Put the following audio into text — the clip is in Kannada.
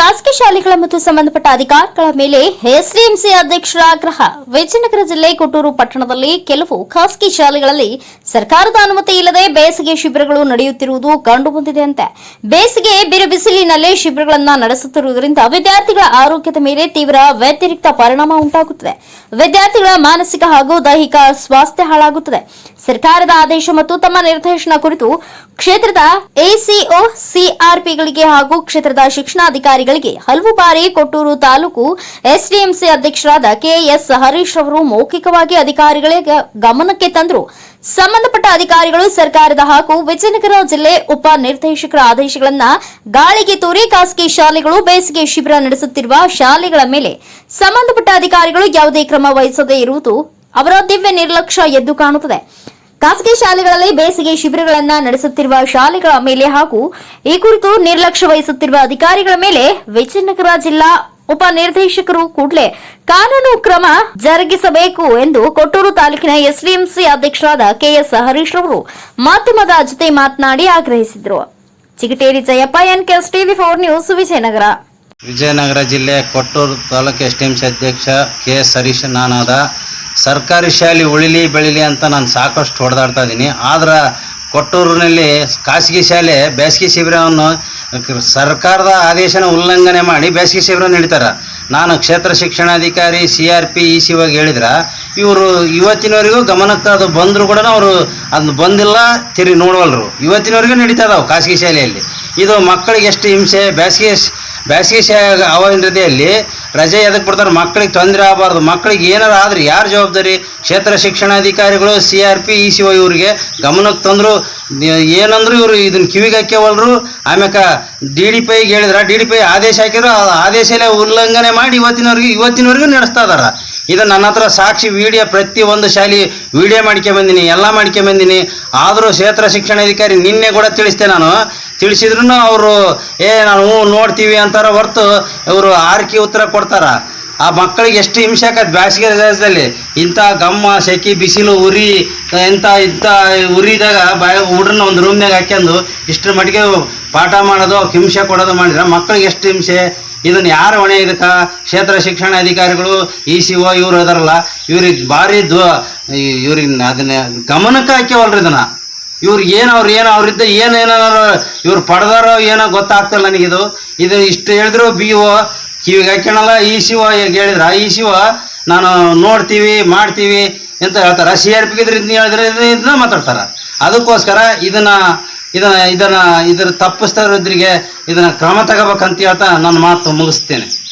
ಖಾಸಗಿ ಶಾಲೆಗಳ ಮತ್ತು ಸಂಬಂಧಪಟ್ಟ ಅಧಿಕಾರಿಗಳ ಮೇಲೆ ಎಸ್ಡಿಎಂಸಿ ಅಧ್ಯಕ್ಷರ ಆಗ್ರಹ. ವಿಜಯನಗರ ಜಿಲ್ಲೆ ಕೊಟ್ಟೂರು ಪಟ್ಟಣದಲ್ಲಿ ಕೆಲವು ಖಾಸಗಿ ಶಾಲೆಗಳಲ್ಲಿ ಸರ್ಕಾರದ ಅನುಮತಿ ಇಲ್ಲದೆ ಬೇಸಿಗೆ ಶಿಬಿರಗಳು ನಡೆಯುತ್ತಿರುವುದು ಕಂಡುಬಂದಿದೆ ಅಂತೆ ಬೇಸಿಗೆ ಬಿರು ಬಿಸಿಲಿನಲ್ಲಿ ಶಿಬಿರಗಳನ್ನು ನಡೆಸುತ್ತಿರುವುದರಿಂದ ವಿದ್ಯಾರ್ಥಿಗಳ ಆರೋಗ್ಯದ ಮೇಲೆ ತೀವ್ರ ವ್ಯತಿರಿಕ್ತ ಪರಿಣಾಮ ಉಂಟಾಗುತ್ತದೆ. ವಿದ್ಯಾರ್ಥಿಗಳ ಮಾನಸಿಕ ಹಾಗೂ ದೈಹಿಕ ಸ್ವಾಸ್ಥ್ಯ ಹಾಳಾಗುತ್ತದೆ. ಸರ್ಕಾರದ ಆದೇಶ ಮತ್ತು ತಮ್ಮ ನಿರ್ದೇಶನ ಕುರಿತು ಕ್ಷೇತ್ರದ ಎಸಿಒ, ಸಿಆರ್ಪಿಗಳಿಗೆ ಹಾಗೂ ಕ್ಷೇತ್ರದ ಶಿಕ್ಷಣಾಧಿಕಾರಿಗಳಿಗೆ ಹಲವು ಬಾರಿ ಕೊಟ್ಟೂರು ತಾಲೂಕು ಎಸ್ಡಿಎಂಸಿ ಅಧ್ಯಕ್ಷರಾದ ಕೆಎಸ್ ಹರೀಶ್ ಅವರು ಮೌಖಿಕವಾಗಿ ಅಧಿಕಾರಿಗಳಿಗೆ ಗಮನಕ್ಕೆ ತಂದರು. ಸಂಬಂಧಪಟ್ಟ ಅಧಿಕಾರಿಗಳು ಸರ್ಕಾರದ ಹಾಗೂ ವಿಜಯನಗರ ಜಿಲ್ಲೆ ಉಪ ನಿರ್ದೇಶಕರ ಆದೇಶಗಳನ್ನ ಗಾಳಿಗೆ ತೂರಿ ಖಾಸಗಿ ಶಾಲೆಗಳು ಬೇಸಿಗೆ ಶಿಬಿರ ನಡೆಸುತ್ತಿರುವ ಶಾಲೆಗಳ ಮೇಲೆ ಸಂಬಂಧಪಟ್ಟ ಅಧಿಕಾರಿಗಳು ಯಾವುದೇ ಕ್ರಮ ವಹಿಸದೇ ಇರುವುದು ಅವರ ದಿವ್ಯ ನಿರ್ಲಕ್ಷ್ಯ ಎದ್ದು ಕಾಣುತ್ತದೆ. ಖಾಸಗಿ ಶಾಲೆಗಳಲ್ಲಿ ಬೇಸಿಗೆ ಶಿಬಿರಗಳನ್ನು ನಡೆಸುತ್ತಿರುವ ಶಾಲೆಗಳ ಮೇಲೆ ಹಾಗೂ ಈ ಕುರಿತು ನಿರ್ಲಕ್ಷ್ಯ ವಹಿಸುತ್ತಿರುವ ಅಧಿಕಾರಿಗಳ ಮೇಲೆ ವಿಜಯನಗರ ಜಿಲ್ಲಾ ಉಪ ನಿರ್ದೇಶಕರು ಕೂಡಲೇ ಕಾನೂನು ಕ್ರಮ ಜರುಗಿಸಬೇಕು ಎಂದು ಕೊಟ್ಟೂರು ತಾಲೂಕಿನ ಎಸ್ಡಿಎಂಸಿ ಅಧ್ಯಕ್ಷರಾದ ಕೆಎಸ್ ಹರೀಶ್ ಅವರು ಮಾಧ್ಯಮದ ಜೊತೆ ಮಾತನಾಡಿ ಆಗ್ರಹಿಸಿದರು. Chigateri Jayappa N KS TV four news, Vijayanagara. Vijayanagara ಜಿಲ್ಲೆ Kotturu taluk S T M C ಅಧ್ಯಕ್ಷ ಕೆಎಸ್ ಹರೀಶ್ ನಾನಾದ ಸರ್ಕಾರಿ ಶಾಲೆ ಉಳಿಲಿ ಬೆಳಿಲಿ ಅಂತ ನಾನು ಸಾಕಷ್ಟು ಹೊಡೆದಾಡ್ತಾ ಇದ್ದೀನಿ ಆದ್ರೆ ಕೊಟ್ಟೂರಿನಲ್ಲಿ ಖಾಸಗಿ ಶಾಲೆ ಬೇಸಿಗೆ ಶಿಬಿರವನ್ನು ಸರ್ಕಾರದ ಆದೇಶನ ಉಲ್ಲಂಘನೆ ಮಾಡಿ ಬೇಸಿಗೆ ಶಿಬಿರ ನಡೀತಾರೆ. ನಾನು ಕ್ಷೇತ್ರ ಶಿಕ್ಷಣಾಧಿಕಾರಿ, C R P, E C ಇವಾಗ ಹೇಳಿದ್ರೆ, ಇವರು ಇವತ್ತಿನವರೆಗೂ ಗಮನಕ್ಕೆ ಅದು ಬಂದರೂ ಕೂಡ ಅವರು ಅದನ್ನ ಬಂದಿಲ್ಲ, ತಿರುಗಿ ನೋಡವಲ್ರು. ಇವತ್ತಿನವರೆಗೂ ನಡೀತಾ ಇದಾವೆ ಖಾಸಗಿ ಶಾಲೆಯಲ್ಲಿ. ಇದು ಮಕ್ಕಳಿಗೆ ಎಷ್ಟು ಹಿಂಸೆ, ಬೇಸಿಗೆ ಬೇಸಿಗೆ ಶಾ ಅವಧಿಯಲ್ಲಿ ರಜೆ ಎದಕ್ಕೆ ಬಿಡ್ತಾರೆ? ಮಕ್ಕಳಿಗೆ ತೊಂದರೆ ಆಗಬಾರ್ದು. ಮಕ್ಕಳಿಗೆ ಏನಾರು ಆದ್ರೆ ಯಾರು ಜವಾಬ್ದಾರಿ? ಕ್ಷೇತ್ರ ಶಿಕ್ಷಣಾಧಿಕಾರಿಗಳು C R P E C O ಇವರಿಗೆ ಗಮನಕ್ಕೆ ತಂದರು. ಏನಂದ್ರು ಇವರು ಇದನ್ನ ಕಿವಿಗೆ ಹಾಕ್ಯವಲ್ರು ಆಮ್ಯಾಕೆ ಡಿ ಡಿ ಪೈಗೆ ಹೇಳಿದ್ರೆ, ಡಿ ಡಿ ಪೈ ಆದೇಶ ಹಾಕಿದ್ರು, ಆ ಆದೇಶನೇ ಉಲ್ಲಂಘನೆ ಮಾಡಿ ಇವತ್ತಿನವರೆಗೂ ಇವತ್ತಿನವರೆಗೂ ನಡೆಸ್ತಾ ಇದಾರ. ಇದು ನನ್ನ ಹತ್ರ ಸಾಕ್ಷಿ ವಿಡಿಯೋ, ಪ್ರತಿ ಒಂದು ಶಾಲೆ ವಿಡಿಯೋ ಮಾಡ್ಕೊಂಬಂದಿನಿ ಎಲ್ಲ ಮಾಡ್ಕೊಂಬಂದಿನಿ ಆದರೂ ಕ್ಷೇತ್ರ ಶಿಕ್ಷಣಾಧಿಕಾರಿ ನಿನ್ನೆ ಕೂಡ ತಿಳಿಸ್ತೆ ನಾನು. ತಿಳಿಸಿದ್ರು ಅವರು, ಏ ನಾವು ನೋಡ್ತೀವಿ ಅಂತಾರ ಹೊರತು ಇವರು ಆರ್ಕಿ ಉತ್ತರ ಕೊಡ್ತಾರ. ಆ ಮಕ್ಕಳಿಗೆ ಎಷ್ಟು ಹಿಂಸೆ ಆಕತ್ ಬೇಸಿಗೆ ದೇಶದಲ್ಲಿ ಇಂಥ ಗಮ್ಮ ಸೆಕಿ ಬಿಸಿಲು, ಉರಿ ಇಂಥ ಇಂಥ ಉರಿದಾಗ ಬಾಯ ಹುಡ್ರನ್ನ ಒಂದು ರೂಮ್ನಾಗ ಹಾಕ್ಯಂದು ಇಷ್ಟರ ಮಟ್ಟಿಗೆ ಪಾಠ ಮಾಡೋದು, ಅವ್ಕೆ ಹಿಂಸೆ ಕೊಡೋದು ಮಾಡಿದ್ರೆ ಮಕ್ಕಳಿಗೆ ಎಷ್ಟು ಹಿಂಸೆ? ಇದನ್ನ ಯಾರು ಹೊಣೆ ಇದಕ್ಕೆ ಕ್ಷೇತ್ರ ಶಿಕ್ಷಣ ಅಧಿಕಾರಿಗಳು ಇ ಸಿ ಒ ಇವ್ರು ಅದಾರಲ್ಲ, ಇವ್ರಿಗೆ ಭಾರಿ ದ್ವ ಇವ್ರಿಗೆ ಅದನ್ನ ಗಮನಕ್ಕೆ ಹಾಕ್ಯವಲ್ರಿ ಇದನ್ನ. ಇವ್ರು ಏನು ಅವ್ರು ಏನು, ಅವ್ರಿದ್ದ ಏನೇನೋ ಇವ್ರು ಪಡೆದಾರೋ ಏನೋ ಗೊತ್ತಾಗ್ತಿಲ್ಲ ನನಗಿದು. ಇದು ಇಷ್ಟು ಹೇಳಿದ್ರು ಬಿ ಒ ಕಿವಿಗೆ ಹಾಕ್ಯಣಲ್ಲ ಇ ಸಿ ಒ ಹೇಳಿದ್ರ. ಇ ಸಿ ಒ ನಾನು ನೋಡ್ತೀವಿ, ಮಾಡ್ತೀವಿ ಅಂತ ಹೇಳ್ತಾರೆ. ಸಿ ಆರ್ ಪಿಗೆ ಇದನ್ನ ಹೇಳಿದ್ರೆ, ಇದನ್ನ ಮಾತಾಡ್ತಾರೆ. ಅದಕ್ಕೋಸ್ಕರ ಇದನ್ನ ಇದನ್ನ ಇದನ್ನ ಇದರ ತಪ್ಪಿಸ್ತಾ ಇದನ್ನ ಕ್ರಮ ತಗೋಬೇಕಂತ ಹೇಳ್ತಾ ನನ್ನ ಮಾತು ಮುಗಿಸ್ತೇನೆ.